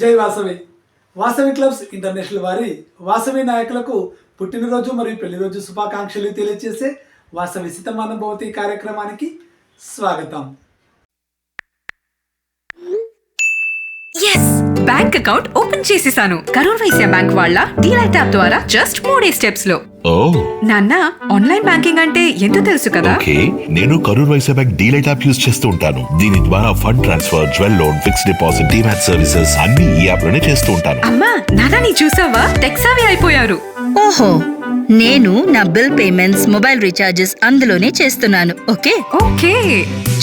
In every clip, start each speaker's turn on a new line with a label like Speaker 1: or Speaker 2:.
Speaker 1: జై Vasavi. Vasavi clubs international వారి వాసవి నాయకులకు పుట్టినరోజు మరియు పెళ్ళిరోజు శుభాకాంక్షలు తెలియజేసే వాసవి సితమానుభవతి కార్యక్రమానికి స్వాగతం.
Speaker 2: ఎస్ బ్యాంక్ అకౌంట్ ఓపెన్ చేసేసాను. కరూర్ వైశ్య బ్యాంక్ వాళ్ళ డీలైట్ యాప్ ద్వారా జస్ట్ మూడే
Speaker 3: స్టెప్స్లో.
Speaker 2: నాన్న ఆన్లైన్ బ్యాంకింగ్ అంటే ఎంతో తెలుసు కదా?
Speaker 3: ఓకే నేను Karur Vysya bank DLite app use చేస్తూ ఉంటాను. దీని ద్వారా fund transfer jewel loan fix deposit demat services అన్ని ఈ యాప్లోనే చేస్తూ ఉంటాను.
Speaker 2: అమ్మా నాన్న నీ చూసావా? టెక్సావి అయిపోయారు.
Speaker 4: ఓహో నేను నా బిల్ పేమెంట్స్ మొబైల్ రీఛార్జెస్ అందులోనే చేస్తున్నాను. ఓకే?
Speaker 2: ఓకే.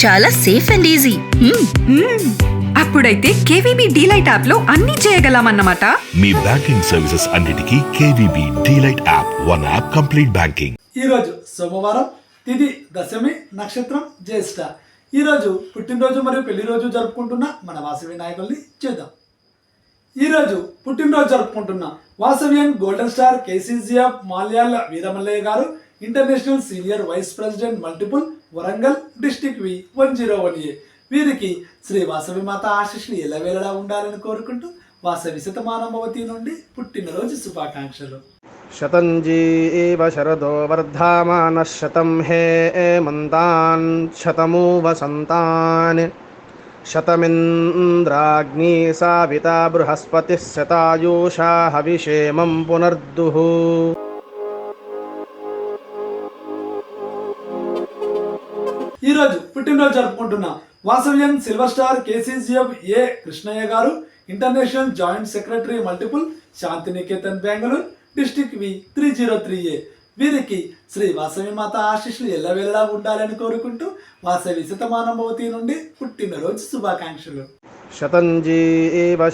Speaker 4: చాలా సేఫ్ అండ్ ఈజీ.
Speaker 2: అప్పుడైతే కేవీబీ డీలైట్ యాప్లో అన్ని చేయగలమన్నమాట.
Speaker 3: మీ బ్యాంకింగ్ సర్వీసెస్ అన్నిటికీ KVB DLite app one app complete banking.
Speaker 1: ఈరోజు సోమవారం తిథి దశమి నక్షత్రం జ్యేష్ఠ. ఈరోజు పుట్టినరోజు మరియు పెళ్ళిరోజు జరుపుకుంటున్న మన వాసవి నాయకుల్ని చూద్దాం. ఈరోజు పుట్టినరోజు జరుపుకుంటున్న Vasavyan golden star KCGF Malyala Veeramallaiah garu international senior vice president multiple Warangal district V one zero one A. వీరికి శ్రీ వాసవి మాత ఆశీస్సులు ఎలవేళలా ఉండాలని కోరుకుంటూ వాసవి శతమానమవతి నుండి పుట్టినరోజు శుభాకాంక్షలు.
Speaker 5: శతంజీ ఏవ శరదో వర్ధమాన శతం హే మంతాన్ శతమూ వసంతాన్ శతమింద్రాగ్ని సావిత బృహస్పతి శతాయూషా హవిషేమం పునర్దుః.
Speaker 1: ఈరోజు పుట్టినరోజు జరుపుకుంటున్నాం. Vasavyam silver star KCGM A Krishnaiah garu international joint secretary multiple Shantiniketan Bengaluru district V three zero three A వీరికి శ్రీ వాసవి మాత ఆశీస్సులు ఎల్లవేళ్ళ ఉండాలని కోరుకుంటూ వాసవి శతమానభవతి నుండి పుట్టినరోజు శుభాకాంక్షలు.
Speaker 5: శతంజీ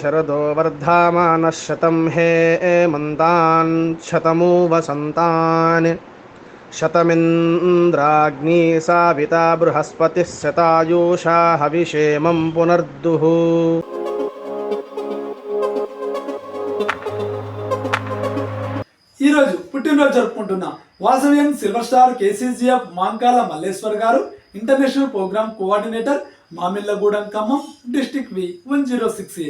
Speaker 5: శరదో వర్ధమాన శతం హే మంతాన్ శతమూ వసంతాన్ शतमिन्द्राग्नी साविता बृहस्पतिः शतायुषा हविषेमं पुनर्दुः
Speaker 1: ఈరోజు పుట్టినరోజు జరుపుకుంటున్న వాసవ్యన్ silver star KCGF Mankala Malleshwar గారు international program coordinator Mamillagudem Khammam district V one zero six A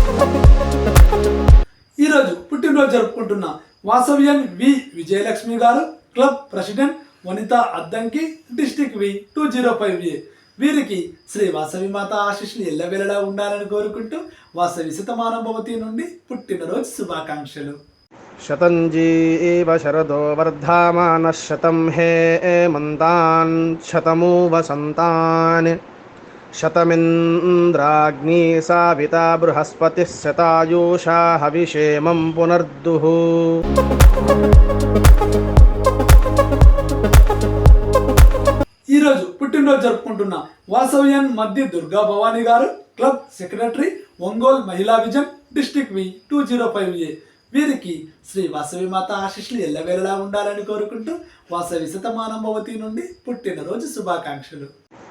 Speaker 1: అనుకుంటున్నా. Vasavyan V. Vijayalakshmi garu club president Vanitha Addanki district V. Two zero five A. వీరికి శ్రీ వాసవి మాత ఆశిష్లు ఎల్లవెల్లలా ఉండాలని కోరుకుంటూ వాసవి శతమానభవతి నుండి పుట్టినరోజు శుభాకాంక్షలు.
Speaker 5: శతంజీ ఏవ శరదో వర్ధమాన శతం హే మంతాన్ శతమూ వసంతాన్ शतमिन्द्राग्नी साविता बृहस्पतिः शतायुषा हविषेमं पुनर्दुः
Speaker 1: ఈరోజు పుట్టినరోజు జరుపుకుంటున్న వాసవ్యన్ మధ్య దుర్గా భవానీ గారు క్లబ్ సెక్రటరీ ఒంగోల్ మహిళా vision district V two zero five A వీరికి శ్రీ వాసవి మాత ఆశీస్సులు ఎల్లవేళలా ఉండాలని కోరుకుంటూ వాసవి శతమానం భవతి నుండి పుట్టినరోజు శుభాకాంక్షలు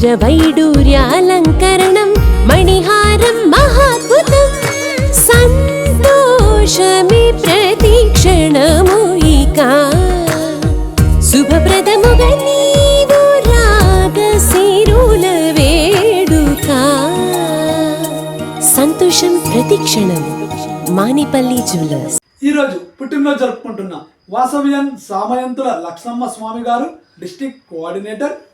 Speaker 6: వజ్రవైడూర్యాలంకరణం మణిహారం మహాద్భుతం. సంతోషమి ప్రతిక్షణము ఇక. శుభప్రదముగా నీవు రాగ వేడుక. సంతోషం ప్రతిక్షణం మానిపల్లి జ్యువెలర్స్.
Speaker 1: ఈరోజు పుట్టినరోజు జరుపుకుంటున్న వాసవ్యన్ Samayanthula Lakshmamma Swamy garu district coordinator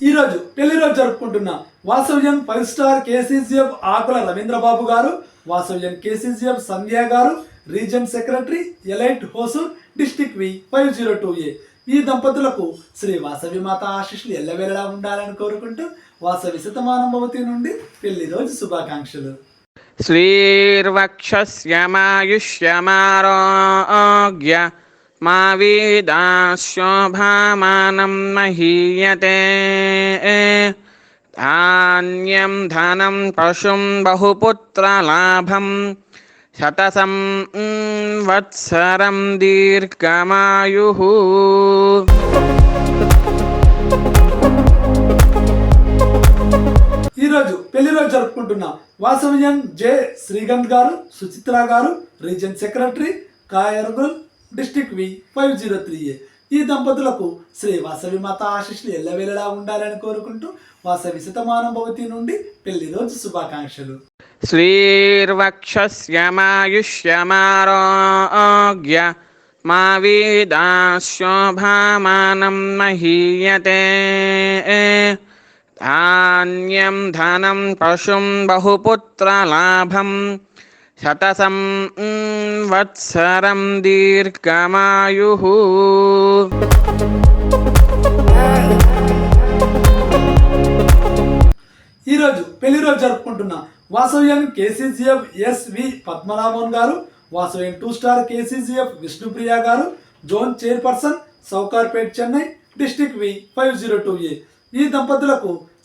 Speaker 1: ఈరోజు టెలిరోజు జరుపుకుంటున్న Vasavyam five star KCGF Akula Ravindrababu garu Vasavyam KCGF Sandhya garu region secretary elite Hosur district V five zero two A. ఈ దంపతులకు శ్రీ వాసవి మాత ఆశిష్లు ఎల్లవేళలా ఉండాలని కోరుకుంటూ వాసవి శతమానభవతి నుండి పెళ్ళి రోజు శుభాకాంక్షలు.
Speaker 7: శ్రీర్వక్ష మా వేదాశోభామానం మహీయతే ధాన్యం ధనం పశుం బహుపుత్రలాభం శతసం వత్సరం దీర్ఘమాయు ఈరోజు
Speaker 1: పెళ్ళి రోజు జరుపుకుంటున్న వాసవ్యం జే Srigandh garu Suchitra garu region secretary Kayarugul district V five zero three A. ఈ దంపతులకు శ్రీ వాసవి మాత ఆశీస్సులు ఎల్లవేళలా ఉండాలని కోరుకుంటూ వాసవి శతమానుభవతి నుండి పెళ్ళి రోజు శుభాకాంక్షలు.
Speaker 7: శ్రీర్వక్షమాయుష్యమారోగ్య మా వీదాశోభామానం మహీయతే. ధాన్యం ధనం పశుం బహుపుత్రలాభం శతసం వత్సరం దీర్ఘమాయు ఈరోజు
Speaker 1: పెళ్ళి రోజు జరుపుకుంటున్న వాసవ్యం కేసీసీఎఫ్ ఎస్వి పద్మనాభన్ గారు వాసవ్యం two star KCCF Vishnupriya garu zone chairperson Sowcarpet Chennai district V five zero two A. ఈ దంపతులకు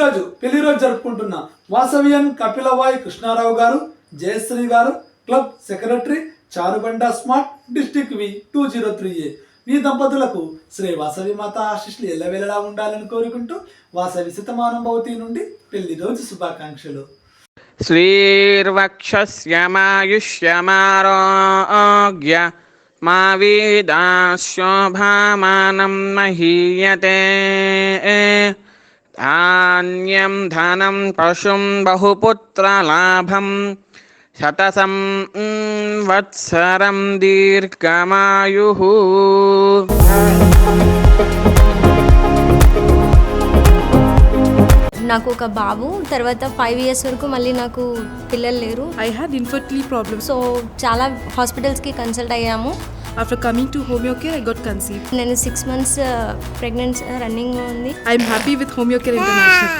Speaker 7: ఈరోజు
Speaker 1: పెళ్ళి రోజు జరుపుకుంటున్న Vasavian Kapilavai Krishnarao garu Jayashree garu club secretary Charubanda smart district V two zero three A. మీ దంపతులకు శ్రీ వాసవి మాత ఆశిష్లు ఎల్లవేళలా ఉండాలని కోరుకుంటూ వాసవి శతమానుభవతి నుండి పెళ్ళి రోజు శుభాకాంక్షలు.
Speaker 7: శ్రీర్వక్షమాయుష్యమారోగ్య మా వీదాశోభామానం మహీయతే. ధాన్యం ధనం పశుం బహుపుత్రలాభం శతసం వత్సరం దీర్ఘమాయు
Speaker 8: నాకు ఒక బాబు తర్వాత ఫైవ్ ఇయర్స్ వరకు మళ్ళీ నాకు పిల్లలు లేరు.
Speaker 9: I had infertility problem
Speaker 8: so చాలా హాస్పిటల్స్కి కన్సల్ట్ అయ్యాము.
Speaker 9: After coming to Homeocare, I got conceived.
Speaker 8: నేను సిక్స్ మంత్స్ ప్రెగ్నెన్సీ రన్నింగ్ ఉంది
Speaker 9: I'm happy with Homeocare International.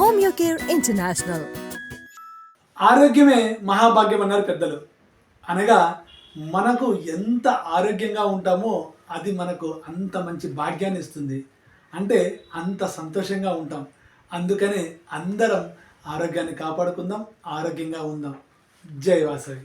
Speaker 6: Homeocare International.
Speaker 1: ఆరోగ్యమే మహాభాగ్యం అన్నారు పెద్దలు అనగా మనకు ఎంత ఆరోగ్యంగా ఉంటామో అది మనకు అంత మంచి భాగ్యాన్ని ఇస్తుంది అంటే అంత సంతోషంగా ఉంటాం అందుకనే అందరం ఆరోగ్యాన్ని కాపాడుకుందాం ఆరోగ్యంగా ఉందాం జై వాసవి